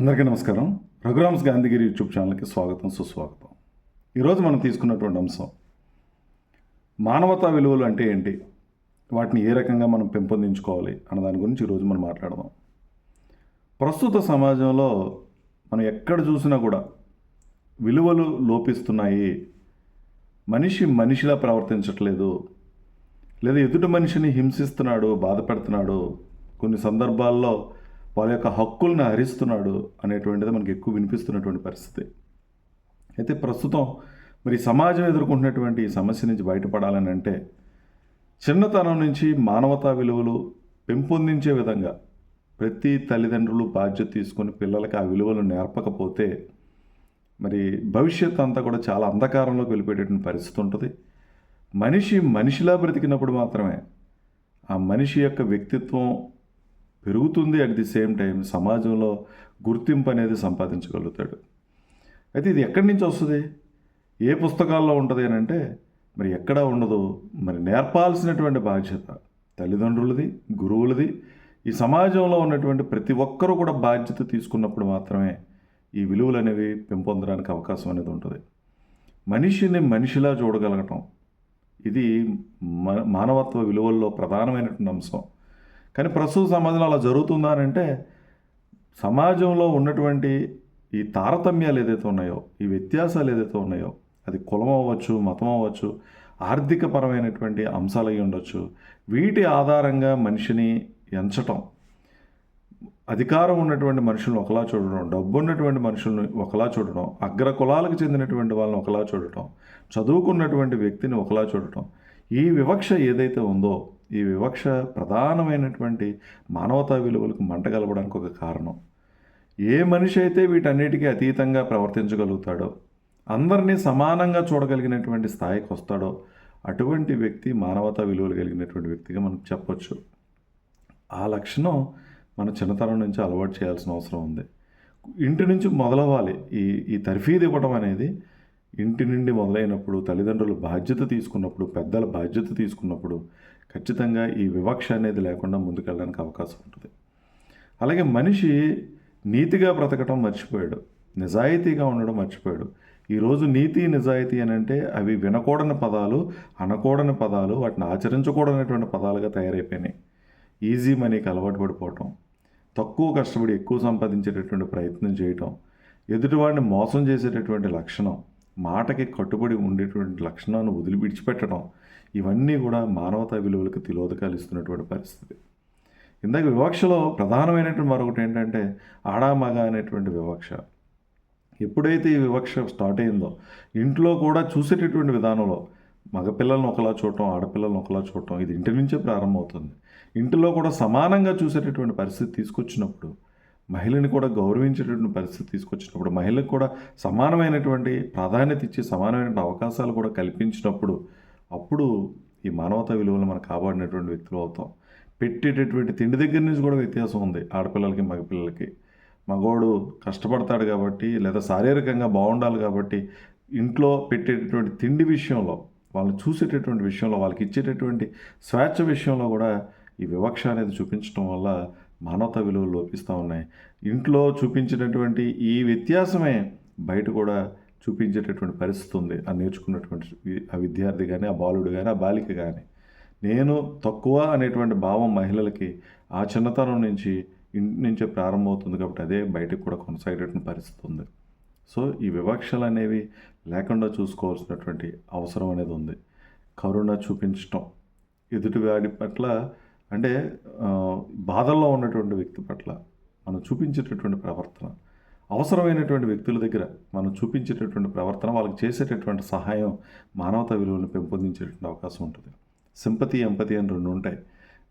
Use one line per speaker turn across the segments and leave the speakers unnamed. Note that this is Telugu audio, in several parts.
అందరికీ నమస్కారం. రఘురామ్స్ గాంధీగిరి యూట్యూబ్ ఛానల్కి స్వాగతం సుస్వాగతం. ఈరోజు మనం తీసుకున్నటువంటి అంశం మానవతా విలువలు అంటే ఏంటి? వాటిని ఏ రకంగా మనం పెంపొందించుకోవాలి అన్న దాని గురించి ఈరోజు మనం మాట్లాడదాం. ప్రస్తుత సమాజంలో మనం ఎక్కడ చూసినా కూడా విలువలు లోపిస్తున్నాయి. మనిషి మనిషిలా ప్రవర్తించట్లేదు. లేదా ఎదుటి మనిషిని హింసిస్తున్నాడు బాధపెడుతున్నాడు. కొన్ని సందర్భాల్లో వాళ్ళ యొక్క హక్కులను హరిస్తున్నాడు అనేటువంటిది మనకి ఎక్కువ వినిపిస్తున్నటువంటి పరిస్థితి. అయితే ప్రస్తుతం మరి సమాజం ఎదుర్కొంటున్నటువంటి ఈ సమస్య నుంచి బయటపడాలని అంటే చిన్నతనం నుంచి మానవతా విలువలు పెంపొందించే విధంగా ప్రతి తల్లిదండ్రులు బాధ్యత తీసుకొని పిల్లలకి ఆ విలువలు నేర్పకపోతే మరి భవిష్యత్ అంతా కూడా చాలా అంధకారంలోకి వెళ్ళిపోయేటటువంటి పరిస్థితి ఉంటుంది. మనిషి మనిషిలా బ్రతికినప్పుడు మాత్రమే ఆ మనిషి యొక్క వ్యక్తిత్వం పెరుగుతుంది అట్ ది సేమ్ టైం సమాజంలో గుర్తింపు అనేది సంపాదించగలుగుతాడు. అయితే ఇది ఎక్కడి నుంచి వస్తుంది? ఏ పుస్తకాల్లో ఉంటుంది అని అంటే మరి ఎక్కడా ఉండదు? మరి నేర్పాల్సినటువంటి బాధ్యత తల్లిదండ్రులది గురువులది. ఈ సమాజంలో ఉన్నటువంటి ప్రతి ఒక్కరూ కూడా బాధ్యత తీసుకున్నప్పుడు మాత్రమే ఈ విలువలు అనేవి పెంపొందడానికి అవకాశం అనేది ఉంటుంది. మనిషిని మనిషిలా చూడగలగటం ఇది మ- మానవత్వ విలువల్లో ప్రధానమైనటువంటి అంశం. కానీ ప్రస్తుత సమాజంలో అలా జరుగుతుందా అని అంటే సమాజంలో ఉన్నటువంటి ఈ తారతమ్యాలు ఏదైతే ఉన్నాయో ఈ వ్యత్యాసాలు ఏదైతే ఉన్నాయో అది కులం అవ్వచ్చు మతం అవ్వచ్చు ఆర్థికపరమైనటువంటి అంశాలు అయి ఉండొచ్చు వీటి ఆధారంగా మనిషిని ఎంచటం అధికారం ఉన్నటువంటి మనుషులను ఒకలా చూడడం డబ్బు ఉన్నటువంటి మనుషులను ఒకలా చూడడం అగ్ర కులాలకు చెందినటువంటి వాళ్ళని ఒకలా చూడటం చదువుకున్నటువంటి వ్యక్తిని ఒకలా చూడటం ఈ వివక్ష ఏదైతే ఉందో ఈ వివక్ష ప్రధానమైనటువంటి మానవతా విలువలకు మంట కలపడానికి ఒక కారణం. ఏ మనిషి అయితే వీటన్నిటికీ అతీతంగా ప్రవర్తించగలుగుతాడో అందరినీ సమానంగా చూడగలిగినటువంటి స్థాయికి వస్తాడో అటువంటి వ్యక్తి మానవతా విలువలు కలిగినటువంటి వ్యక్తిగా మనం చెప్పొచ్చు. ఆ లక్షణం మన చిన్నతనం నుంచి అలవాటు చేయాల్సిన అవసరం ఉంది. ఇంటి నుంచి మొదలవ్వాలి. ఈ ఈ తర్ఫీదు ఇవ్వడం అనేది ఇంటి నుండి మొదలైనప్పుడు తల్లిదండ్రులు బాధ్యత తీసుకున్నప్పుడు పెద్దల బాధ్యత తీసుకున్నప్పుడు ఖచ్చితంగా ఈ వివక్ష అనేది లేకుండా ముందుకెళ్ళడానికి అవకాశం ఉంటుంది. అలాగే మనిషి నీతిగా బ్రతకటం మర్చిపోయాడు. నిజాయితీగా ఉండడం మర్చిపోయాడు. ఈరోజు నీతి నిజాయితీ అని అంటే అవి వినకూడని పదాలు అనకూడని పదాలు వాటిని ఆచరించకూడనటువంటి పదాలుగా తయారైపోయినాయి. ఈజీ మనీకి అలవాటు పడిపోవటం తక్కువ కష్టపడి ఎక్కువ సంపాదించేటటువంటి ప్రయత్నం చేయటం ఎదుటివాడిని మోసం చేసేటటువంటి లక్షణం మాటకి కట్టుబడి ఉండేటువంటి లక్షణాన్ని వదిలి విడిచిపెట్టడం ఇవన్నీ కూడా మానవతా విలువలకు తిలోదకాలు ఇస్తున్నటువంటి పరిస్థితి. ఇందాక వివక్షలో ప్రధానమైనటువంటి మరొకటి ఏంటంటే ఆడామగ అనేటువంటి వివక్ష. ఎప్పుడైతే ఈ వివక్ష స్టార్ట్ అయిందో ఇంట్లో కూడా చూసేటటువంటి విధానంలో మగపిల్లలను ఒకలా చూడటం ఆడపిల్లలను ఒకలా చూడటం ఇది ఇంటి నుంచే ప్రారంభమవుతుంది. ఇంటిలో కూడా సమానంగా చూసేటటువంటి పరిస్థితి తీసుకొచ్చినప్పుడు మహిళని కూడా గౌరవించేటటువంటి పరిస్థితి తీసుకొచ్చినప్పుడు మహిళకు కూడా సమానమైనటువంటి ప్రాధాన్యత ఇచ్చి సమానమైన అవకాశాలు కూడా కల్పించినప్పుడు అప్పుడు ఈ మానవతా విలువలు మనం కాపాడినటువంటి వ్యక్తులు అవుతాం. పెట్టేటటువంటి తిండి దగ్గర నుంచి కూడా వ్యత్యాసం ఉంది. ఆడపిల్లలకి మగపిల్లలకి. మగవాడు కష్టపడతాడు కాబట్టి లేదా శారీరకంగా బాగుండాలి కాబట్టి ఇంట్లో పెట్టేటటువంటి తిండి విషయంలో వాళ్ళు చూసేటటువంటి విషయంలో వాళ్ళకి ఇచ్చేటటువంటి స్వేచ్ఛ విషయంలో కూడా ఈ వివక్ష అనేది చూపించడం వల్ల మానవతా విలువలు లోపిస్తూ ఉన్నాయి. ఇంట్లో చూపించినటువంటి ఈ వ్యత్యాసమే బయట కూడా చూపించేటటువంటి పరిస్థితి ఉంది. ఆ నేర్చుకున్నటువంటి ఆ విద్యార్థి కానీ ఆ బాలుడు కానీ ఆ బాలిక కానీ నేను తక్కువ అనేటువంటి భావం మహిళలకి ఆ చిన్నతనం నుంచి ఇంటి నుంచే ప్రారంభమవుతుంది కాబట్టి అదే బయటకు కూడా కొనసాగేటటువంటి పరిస్థితి ఉంది. సో ఈ వివక్షలు అనేవి లేకుండా చూసుకోవాల్సినటువంటి అవసరం అనేది ఉంది. కరుణ చూపించటం ఎదుటివాడి పట్ల అంటే బాధల్లో ఉన్నటువంటి వ్యక్తి పట్ల మనం చూపించేటటువంటి ప్రవర్తన అవసరమైనటువంటి వ్యక్తుల దగ్గర మనం చూపించేటటువంటి ప్రవర్తన వాళ్ళకి చేసేటటువంటి సహాయం మానవతా విలువలను పెంపొందించేటువంటి అవకాశం ఉంటుంది. సింపతి ఎంపతి అని రెండు ఉంటాయి.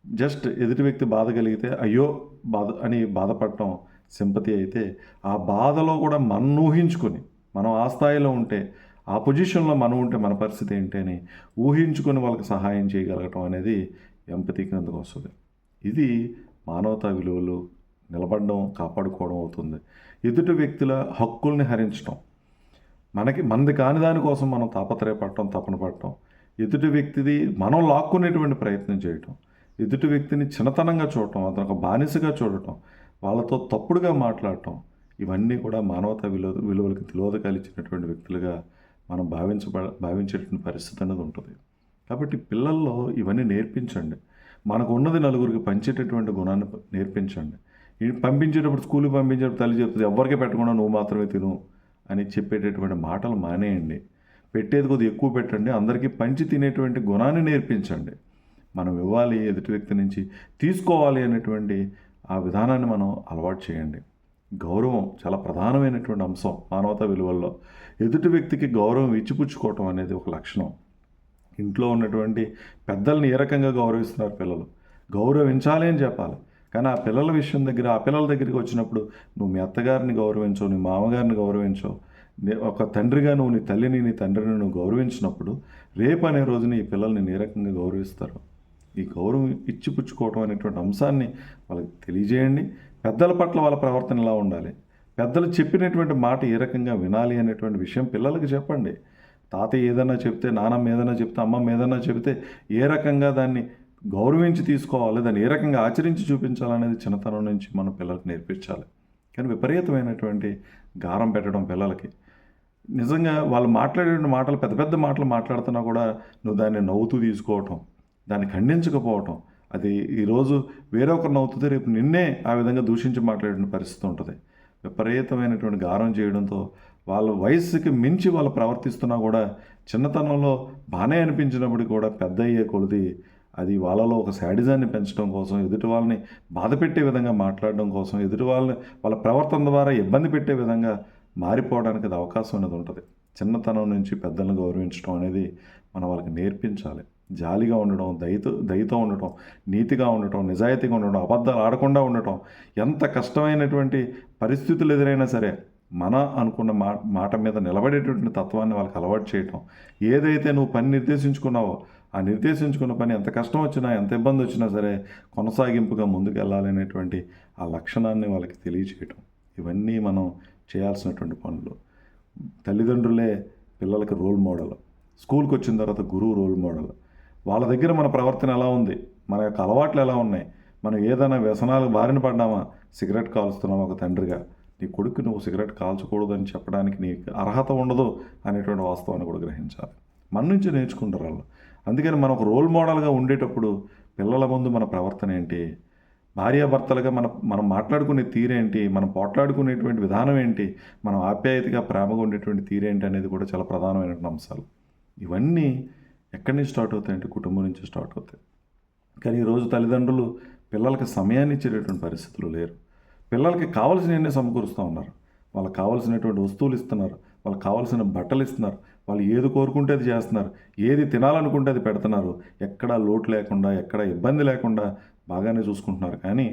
జస్ట్ ఎదుటి వ్యక్తి బాధ కలిగితే అయ్యో బాధ అని బాధపడటం సింపతి అయితే ఆ బాధలో కూడా మనం ఊహించుకొని మనం ఆ స్థాయిలో ఉంటే ఆ పొజిషన్లో మనం ఉంటే మన పరిస్థితి ఏంటి అని ఊహించుకొని వాళ్ళకి సహాయం చేయగలగటం అనేది ఎంపతి కిందకు వస్తుంది. ఇది మానవతా విలువలు నిలబడడం కాపాడుకోవడం అవుతుంది. ఎదుటి వ్యక్తుల హక్కుల్ని హరించడం మనకి మనది కాని దానికోసం మనం తాపత్రయపడటం తపన పడటం. ఎదుటి వ్యక్తిది మనం లాక్కునేటువంటి ప్రయత్నం చేయటం. ఎదుటి వ్యక్తిని చిన్నతనంగా చూడటం అతను ఒక బానిసగా చూడటం వాళ్ళతో తప్పుడుగా మాట్లాడటం ఇవన్నీ కూడా మానవతా విలువ విలువలకు తిలోదకాలు కలిచినటువంటి వ్యక్తులుగా మనం భావించబ భావించేటువంటి పరిస్థితి అనేది ఉంటుంది. కాబట్టి పిల్లల్లో ఇవన్నీ నేర్పించండి. మనకు ఉన్నది నలుగురికి పంచేటటువంటి గుణాన్ని ప- నేర్పించండి. పంపించేటప్పుడు స్కూల్కి పంపించేటప్పుడు తల్లి చెప్తుంది ఎవరికి పెట్టకుండా నువ్వు మాత్రమే తిను అని చెప్పేటటువంటి మాటలు మానేయండి. పెట్టేది కొద్దిగా ఎక్కువ పెట్టండి. అందరికీ పంచి తినేటువంటి గుణాన్ని నేర్పించండి. మనం ఇవ్వాలి ఎదుటి వ్యక్తి నుంచి తీసుకోవాలి అనేటువంటి ఆ విధానాన్ని మనం అలవాటు చేయండి. గౌరవం చాలా ప్రధానమైనటువంటి అంశం మానవతా విలువల్లో. ఎదుటి వ్యక్తికి గౌరవం ఇచ్చిపుచ్చుకోవటం అనేది ఒక లక్షణం. ఇంట్లో ఉన్నటువంటి పెద్దల్ని ఏ రకంగా గౌరవిస్తున్నారు పిల్లలు? గౌరవించాలి అని చెప్పాలి. కానీ ఆ పిల్లల విషయం దగ్గర ఆ పిల్లల దగ్గరికి వచ్చినప్పుడు నువ్వు మీ అత్తగారిని గౌరవించవు నీ మామగారిని గౌరవించవు. ఒక తండ్రిగా నువ్వు నీ తల్లిని నీ తండ్రిని నువ్వు గౌరవించినప్పుడు రేపు అనే రోజున ఈ పిల్లల్ని నీరకంగా గౌరవిస్తారు. ఈ గౌరవం ఇచ్చిపుచ్చుకోవడం అనేటువంటి అంశాన్ని వాళ్ళకి తెలియజేయండి. పెద్దల పట్ల వాళ్ళ ప్రవర్తన ఎలా ఉండాలి? పెద్దలు చెప్పినటువంటి మాట ఏ రకంగా వినాలి అనేటువంటి విషయం పిల్లలకు చెప్పండి. తాతయ్య ఏదైనా చెప్తే నానమ్మ ఏదైనా చెప్తే అమ్మమ్మ ఏదైనా చెబితే ఏ రకంగా దాన్ని గౌరవించి తీసుకోవాలి దాన్ని ఏ రకంగా ఆచరించి చూపించాలనేది చిన్నతనం నుంచి మనం పిల్లలకు నేర్పించాలి. కానీ విపరీతమైనటువంటి గారం పెట్టడం పిల్లలకి. నిజంగా వాళ్ళు మాట్లాడే మాటలు పెద్ద పెద్ద మాటలు మాట్లాడుతున్నా కూడా నువ్వు దాన్ని నవ్వుతూ తీసుకోవటం దాన్ని ఖండించకపోవటం అది ఈరోజు వేరొకరు నవ్వుతుంది రేపు నిన్నే ఆ విధంగా దూషించి మాట్లాడిన పరిస్థితి ఉంటుంది. విపరీతమైనటువంటి గారం చేయడంతో వాళ్ళ వయస్సుకి మించి వాళ్ళు ప్రవర్తిస్తున్నా కూడా చిన్నతనంలో బాగానే అనిపించినప్పుడు కూడా పెద్ద అయ్యే కొలది అది వాళ్ళలో ఒక శాడిజాన్ని పెంచడం కోసం ఎదుటి వాళ్ళని బాధ పెట్టే విధంగా మాట్లాడడం కోసం ఎదుటి వాళ్ళని వాళ్ళ ప్రవర్తన ద్వారా ఇబ్బంది పెట్టే విధంగా మారిపోవడానికి అది అవకాశం అనేది ఉంటుంది. చిన్నతనం నుంచి పెద్దలను గౌరవించడం అనేది మనం వాళ్ళకి నేర్పించాలి. జాలిగా ఉండడం దయతో దయతో ఉండటం నీతిగా ఉండటం నిజాయితీగా ఉండటం అబద్ధాలు ఆడకుండా ఉండటం ఎంత కష్టమైనటువంటి పరిస్థితులు ఎదురైనా సరే మన అనుకున్న మా మాట మీద నిలబడేటువంటి తత్వాన్ని వాళ్ళకి అలవాటు చేయటం. ఏదైతే నువ్వు పని నిర్దేశించుకున్నావో ఆ నిర్దేశించుకున్న పని ఎంత కష్టం వచ్చినా ఎంత ఇబ్బంది వచ్చినా సరే కొనసాగింపుగా ముందుకు వెళ్ళాలనేటువంటి ఆ లక్షణాన్ని వాళ్ళకి తెలియచేయటం. ఇవన్నీ మనం చేయాల్సినటువంటి పనులు. తల్లిదండ్రులే పిల్లలకి రోల్ మోడల్. స్కూల్కి వచ్చిన తర్వాత గురువు రోల్ మోడల్. వాళ్ళ దగ్గర మన ప్రవర్తన ఎలా ఉంది? మన యొక్క అలవాట్లు ఎలా ఉన్నాయి? మనం ఏదైనా వ్యసనాలు బారిన పడ్డామా? సిగరెట్ కాలుస్తున్నామా ఒక తండ్రిగా? నీ కొడుకు నువ్వు సిగరెట్ కాల్చకూడదని చెప్పడానికి నీకు అర్హత ఉండదు అనేటువంటి వాస్తవాన్ని కూడా గ్రహించాలి. మన నుంచి నేర్చుకుంటారు వాళ్ళు. అందుకని మనం ఒక రోల్ మోడల్గా ఉండేటప్పుడు పిల్లల ముందు మన ప్రవర్తన ఏంటి? భార్యాభర్తలుగా మన మనం మాట్లాడుకునే తీరేంటి మనం పోట్లాడుకునేటువంటి విధానం ఏంటి? మనం ఆప్యాయతగా ప్రేమగా ఉండేటువంటి తీరేంటి అనేది కూడా చాలా ప్రధానమైనటువంటి అంశాలు. ఇవన్నీ ఎక్కడి నుంచి స్టార్ట్ అవుతాయంటే కుటుంబం నుంచి స్టార్ట్ అవుతాయి. కానీ ఈరోజు తల్లిదండ్రులు పిల్లలకి సమయాన్ని ఇచ్చేటటువంటి పరిస్థితులు లేరు. పిల్లలకి కావాల్సినవన్నీ సమకూరుస్తూ ఉన్నారు. వాళ్ళకి కావాల్సినటువంటి వస్తువులు ఇస్తున్నారు. వాళ్ళకి కావాల్సిన బట్టలు ఇస్తున్నారు. వాళ్ళు ఏది కోరుకుంటే అది చేస్తున్నారు. ఏది తినాలనుకుంటే అది పెడుతున్నారు. ఎక్కడా లోటు లేకుండా ఎక్కడ ఇబ్బంది లేకుండా బాగానే చూసుకుంటున్నారు. కానీ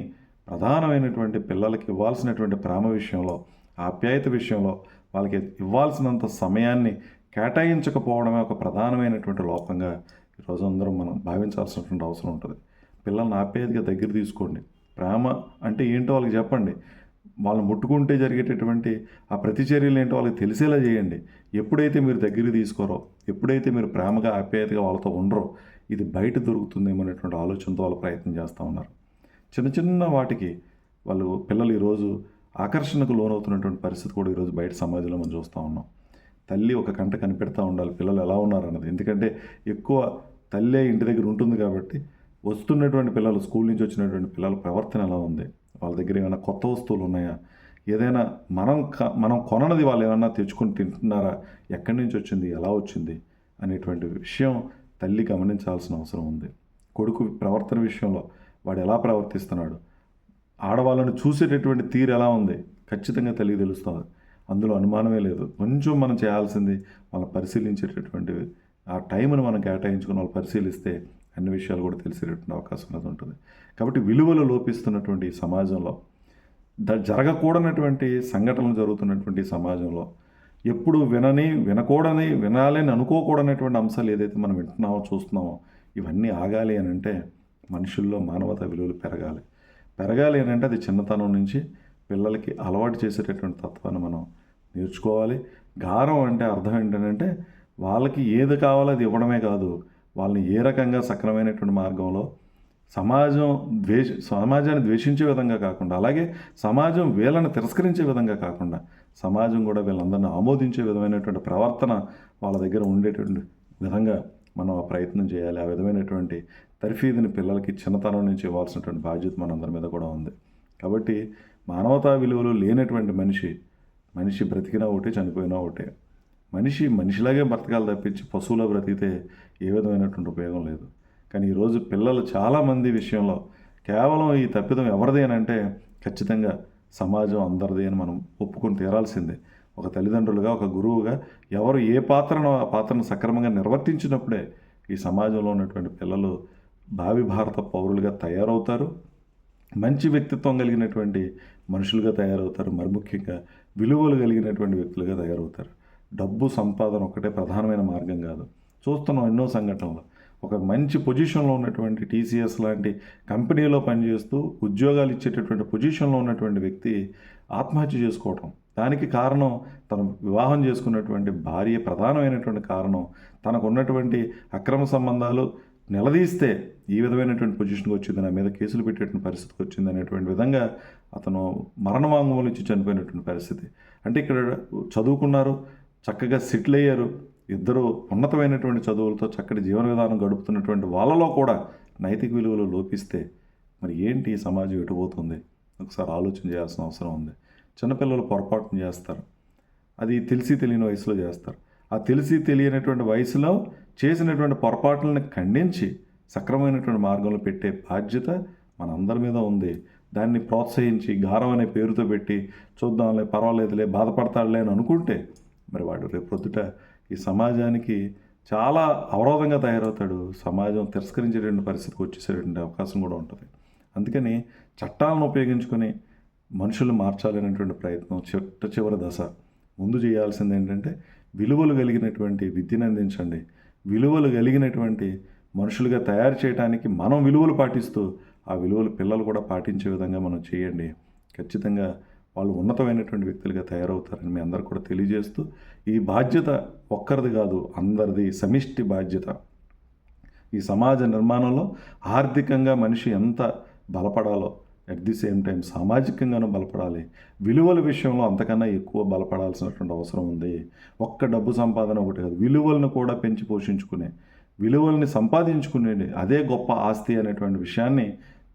ప్రధానమైనటువంటి పిల్లలకి ఇవ్వాల్సినటువంటి ప్రేమ విషయంలో ఆప్యాయత విషయంలో వాళ్ళకి ఇవ్వాల్సినంత సమయాన్ని కేటాయించకపోవడమే ఒక ప్రధానమైనటువంటి లోపంగా ఈరోజు అందరం మనం భావించాల్సినటువంటి అవసరం ఉంటుంది. పిల్లల్ని ఆప్యాయతగా దగ్గర తీసుకోండి. ప్రేమ అంటే ఏంటో వాళ్ళకి చెప్పండి. వాళ్ళు ముట్టుకుంటే జరిగేటటువంటి ఆ ప్రతిచర్యలు ఏంటో వాళ్ళకి తెలిసేలా చేయండి. ఎప్పుడైతే మీరు దగ్గరికి తీసుకోరో ఎప్పుడైతే మీరు ప్రేమగా ఆప్యాయతగా వాళ్ళతో ఉండరో ఇది బయట దొరుకుతుందేమో అనేటువంటి ఆలోచనతో వాళ్ళు ప్రయత్నం చేస్తూ ఉన్నారు. చిన్న చిన్న వాటికి వాళ్ళు పిల్లలు ఈరోజు ఆకర్షణకు లోనవుతున్నటువంటి పరిస్థితి కూడా ఈరోజు బయట సమాజంలో మనం చూస్తూ ఉన్నాం. తల్లి ఒక కంట కనిపెడతా ఉండాలి. పిల్లలు ఎలా ఉన్నారు అన్నది ఎందుకంటే ఎక్కువ తల్లే ఇంటి దగ్గర ఉంటుంది కాబట్టి వస్తున్నటువంటి పిల్లలు స్కూల్ నుంచి వచ్చినటువంటి పిల్లల ప్రవర్తన ఎలా ఉంది? వాళ్ళ దగ్గర ఏమైనా కొత్త వస్తువులు ఉన్నాయా? ఏదైనా మనం క- మనం కొననది వాళ్ళు ఏమన్నా తెచ్చుకొని తింటున్నారా? ఎక్కడి నుంచి వచ్చింది? ఎలా వచ్చింది? అనేటువంటి విషయం తల్లి గమనించాల్సిన అవసరం ఉంది. కొడుకు ప్రవర్తన విషయంలో వాడు ఎలా ప్రవర్తిస్తున్నాడు? ఆడవాళ్ళను చూసేటటువంటి తీరు ఎలా ఉంది? ఖచ్చితంగా తల్లికి తెలుస్తుంది. అందులో అనుమానమే లేదు. కొంచెం మనం చేయాల్సింది వాళ్ళని పరిశీలించేటటువంటి ఆ టైంను మనం కేటాయించుకుని వాళ్ళు పరిశీలిస్తే అన్ని విషయాలు కూడా తెలిసేటటువంటి అవకాశం అనేది ఉంటుంది. కాబట్టి విలువలు లోపిస్తున్నటువంటి సమాజంలో ద జరగకూడనటువంటి సంఘటనలు జరుగుతున్నటువంటి సమాజంలో ఎప్పుడు వినని వినకూడని వినాలని అనుకోకూడనటువంటి అంశాలు ఏదైతే మనం వింటున్నామో చూస్తున్నామో ఇవన్నీ ఆగాలి అని అంటే మనుషుల్లో మానవతా విలువలు పెరగాలి. పెరగాలి అని అంటే అది చిన్నతనం నుంచి పిల్లలకి అలవాటు చేసేటటువంటి తత్వాన్ని మనం నేర్చుకోవాలి. గారం అంటే అర్థం ఏంటంటే వాళ్ళకి ఏది కావాలో అది ఇవ్వడమే కాదు. వాళ్ళని ఏ రకంగా సక్రమైనటువంటి మార్గంలో సమాజం ద్వేష సమాజాన్ని ద్వేషించే విధంగా కాకుండా అలాగే సమాజం వీళ్ళని తిరస్కరించే విధంగా కాకుండా సమాజం కూడా వీళ్ళందరినీ ఆమోదించే విధమైనటువంటి ప్రవర్తన వాళ్ళ దగ్గర ఉండేటువంటి విధంగా మనం ఆ ప్రయత్నం చేయాలి. ఆ విధమైనటువంటి తర్ఫీదుని పిల్లలకి చిన్నతనం నుంచి ఇవ్వాల్సినటువంటి బాధ్యత మనందరి మీద కూడా ఉంది. కాబట్టి మానవతా విలువలు లేనటువంటి మనిషి మనిషి బ్రతికినా ఒకటే చనిపోయినా ఒకటే. మనిషి మనిషిలాగే బ్రతకాలి తప్పించి పశువులా బ్రతికితే ఏ విధమైనటువంటి ఉపయోగం లేదు. కానీ ఈరోజు పిల్లలు చాలామంది విషయంలో కేవలం ఈ తప్పిదం ఎవరిది అని అంటే ఖచ్చితంగా సమాజం అందరిది అని మనం ఒప్పుకొని తీరాల్సిందే. ఒక తల్లిదండ్రులుగా ఒక గురువుగా ఎవరు ఏ పాత్రను ఆ పాత్రను సక్రమంగా నిర్వర్తించినప్పుడే ఈ సమాజంలో ఉన్నటువంటి పిల్లలు భావి భారత పౌరులుగా తయారవుతారు. మంచి వ్యక్తిత్వం కలిగినటువంటి మనుషులుగా తయారవుతారు. మరి ముఖ్యంగా విలువలు కలిగినటువంటి వ్యక్తులుగా తయారవుతారు. డబ్బు సంపాదన ఒకటే ప్రధానమైన మార్గం కాదు. చూస్తున్నాం ఎన్నో సంఘటనలు. ఒక మంచి పొజిషన్లో ఉన్నటువంటి టీసీఎస్ లాంటి కంపెనీలో పనిచేస్తూ ఉద్యోగాలు ఇచ్చేటటువంటి పొజిషన్లో ఉన్నటువంటి వ్యక్తి ఆత్మహత్య చేసుకోవటం. దానికి కారణం తను వివాహం చేసుకున్నటువంటి భార్య ప్రధానమైనటువంటి కారణం. తనకు ఉన్నటువంటి అక్రమ సంబంధాలు నిలదీస్తే ఈ విధమైనటువంటి పొజిషన్కి వచ్చింది. నా మీద కేసులు పెట్టేటువంటి పరిస్థితికి వచ్చింది అనేటువంటి విధంగా అతను మరణ వాంగ్మూలం ఇచ్చి చనిపోయినటువంటి పరిస్థితి. అంటే ఇక్కడ చదువుకున్నారు చక్కగా సెటిల్ అయ్యారు ఇద్దరు ఉన్నతమైనటువంటి చదువులతో చక్కటి జీవన విధానం గడుపుతున్నటువంటి వాళ్ళలో కూడా నైతిక విలువలు లోపిస్తే మరి ఏంటి ఈ సమాజం ఎటుపోతుంది ఒకసారి ఆలోచన చేయాల్సిన అవసరం ఉంది. చిన్నపిల్లలు పొరపాటును చేస్తారు. అది తెలిసి తెలియని వయసులో చేస్తారు. ఆ తెలిసి తెలియనటువంటి వయసులో చేసినటువంటి పొరపాట్లను ఖండించి సక్రమైనటువంటి మార్గంలో పెట్టే బాధ్యత మనందరి మీద ఉంది. దాన్ని ప్రోత్సహించి గారం అనే పేరుతో పెట్టి చూద్దాంలే పర్వాలేదులే బాధపడతాడులే అని అనుకుంటే మరి వాడు రేపు పొద్దుట ఈ సమాజానికి చాలా అవరోధంగా తయారవుతాడు. సమాజం తిరస్కరించేటువంటి పరిస్థితికి వచ్చేసేటువంటి అవకాశం కూడా ఉంటుంది. అందుకని చట్టాలను ఉపయోగించుకొని మనుషులు మార్చాలనేటువంటి ప్రయత్నం చిట్ట చివరి దశ. ముందు చేయాల్సింది ఏంటంటే విలువలు కలిగినటువంటి విద్యను అందించండి. విలువలు కలిగినటువంటి మనుషులుగా తయారు చేయడానికి మనం విలువలు పాటిస్తూ ఆ విలువలు పిల్లలు కూడా పాటించే విధంగా మనం చేయండి. ఖచ్చితంగా వాళ్ళు ఉన్నతమైనటువంటి వ్యక్తులుగా తయారవుతారని మీ అందరు కూడా తెలియజేస్తూ ఈ బాధ్యత ఒక్కరిది కాదు అందరిది సమిష్టి బాధ్యత. ఈ సమాజ నిర్మాణంలో ఆర్థికంగా మనిషి ఎంత బలపడాలో అట్ ది సేమ్ టైం సామాజికంగానూ బలపడాలి. విలువల విషయంలో అంతకన్నా ఎక్కువ బలపడాల్సినటువంటి అవసరం ఉంది. ఒక్క డబ్బు సంపాదన ఒకటి కాదు విలువలను కూడా పెంచి పోషించుకునే విలువల్ని సంపాదించుకునేది అదే గొప్ప ఆస్తి అనేటువంటి విషయాన్ని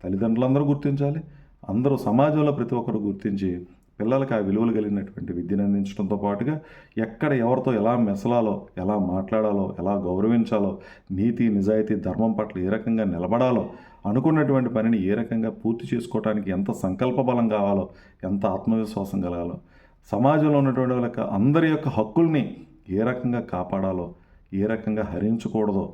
తల్లిదండ్రులందరూ గుర్తించాలి. అందరూ సమాజంలో ప్రతి ఒక్కరు గుర్తించి పిల్లలకి ఆ విలువలు కలిగినటువంటి విద్యను అందించడంతో పాటుగా ఎక్కడ ఎవరితో ఎలా మెసలాలో ఎలా మాట్లాడాలో ఎలా గౌరవించాలో నీతి నిజాయితీ ధర్మం పట్ల ఏ రకంగా నిలబడాలో అనుకున్నటువంటి పనిని ఏ రకంగా పూర్తి చేసుకోవడానికి ఎంత సంకల్ప బలం కావాలో ఎంత ఆత్మవిశ్వాసం కలగాలో సమాజంలో ఉన్నటువంటి వాళ్ళ అందరి యొక్క హక్కుల్ని ఏ రకంగా కాపాడాలో ఏ రకంగా హరించకూడదో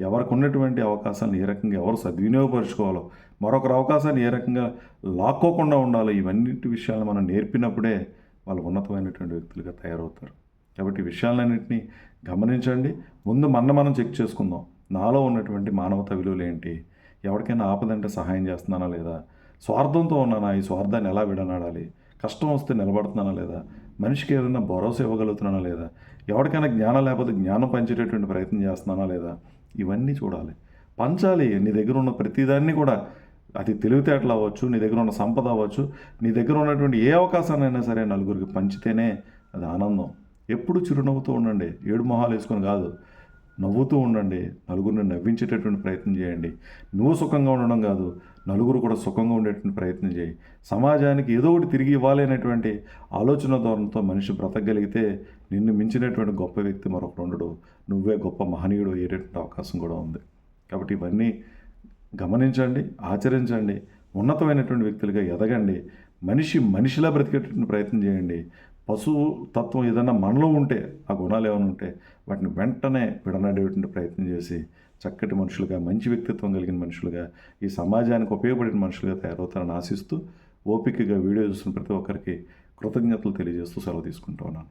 ఎవరికి ఉన్నటువంటి అవకాశాలను ఏ రకంగా ఎవరు సద్వినియోగపరుచుకోవాలో మరొకరి అవకాశాన్ని ఏ రకంగా లాక్కోకుండా ఉండాలో ఇవన్నింటి విషయాలను మనం నేర్పినప్పుడే వాళ్ళు ఉన్నతమైనటువంటి వ్యక్తులుగా తయారవుతారు. కాబట్టి విషయాలన్నింటినీ గమనించండి. ముందు మన మనం చెక్ చేసుకుందాం. నాలో ఉన్నటువంటి మానవత విలువలు ఏంటి? ఎవరికైనా ఆపదంటే సహాయం చేస్తున్నానా లేదా? స్వార్థంతో ఉన్నానా? ఈ స్వార్థాన్ని ఎలా విడనాడాలి? కష్టం వస్తే నిలబడుతున్నానా లేదా? మనిషికి ఏదైనా భరోసా ఇవ్వగలుగుతున్నానా లేదా? ఎవరికైనా జ్ఞానం లేకపోతే జ్ఞానం పంచేటటువంటి ప్రయత్నం చేస్తున్నానా లేదా? ఇవన్నీ చూడాలి. పంచాలి నీ దగ్గర ఉన్న ప్రతిదాన్ని కూడా. అది తెలివితేటలు అవ్వచ్చు నీ దగ్గర ఉన్న సంపద అవ్వచ్చు. నీ దగ్గర ఉన్నటువంటి ఏ అవకాశాన్నైనా సరే నలుగురికి పంచితేనే అది ఆనందం. ఎప్పుడు చిరునవ్వుతూ ఉండండి. ఏడు మొహాలు వేసుకొని కాదు. నవ్వుతూ ఉండండి. నలుగురిని నవ్వించేటటువంటి ప్రయత్నం చేయండి. నువ్వు సుఖంగా ఉండడం కాదు నలుగురు కూడా సుఖంగా ఉండేటువంటి ప్రయత్నం చేయి. సమాజానికి ఏదో ఒకటి తిరిగి ఇవ్వాలి అనేటువంటి ఆలోచన ధోరణితో మనిషి బ్రతకగలిగితే నిన్ను మించినటువంటి గొప్ప వ్యక్తి మరొకడు ఉండడు. నువ్వే గొప్ప మహనీయుడు అయ్యేటటువంటి అవకాశం కూడా ఉంది. కాబట్టి ఇవన్నీ గమనించండి ఆచరించండి. ఉన్నతమైనటువంటి వ్యక్తులుగా ఎదగండి. మనిషి మనిషిలా బ్రతికేటటువంటి ప్రయత్నం చేయండి. పశువు తత్వం ఏదైనా మనలో ఉంటే ఆ గుణాలు ఏమైనా ఉంటే వాటిని వెంటనే విడనాడేటువంటి ప్రయత్నం చేసి చక్కటి మనుషులుగా మంచి వ్యక్తిత్వం కలిగిన మనుషులుగా ఈ సమాజానికి ఉపయోగపడిన మనుషులుగా తయారవుతారని ఆశిస్తూ ఓపికగా వీడియో చూస్తున్న ప్రతి ఒక్కరికి కృతజ్ఞతలు తెలియజేస్తూ సెలవు తీసుకుంటూ ఉన్నాను.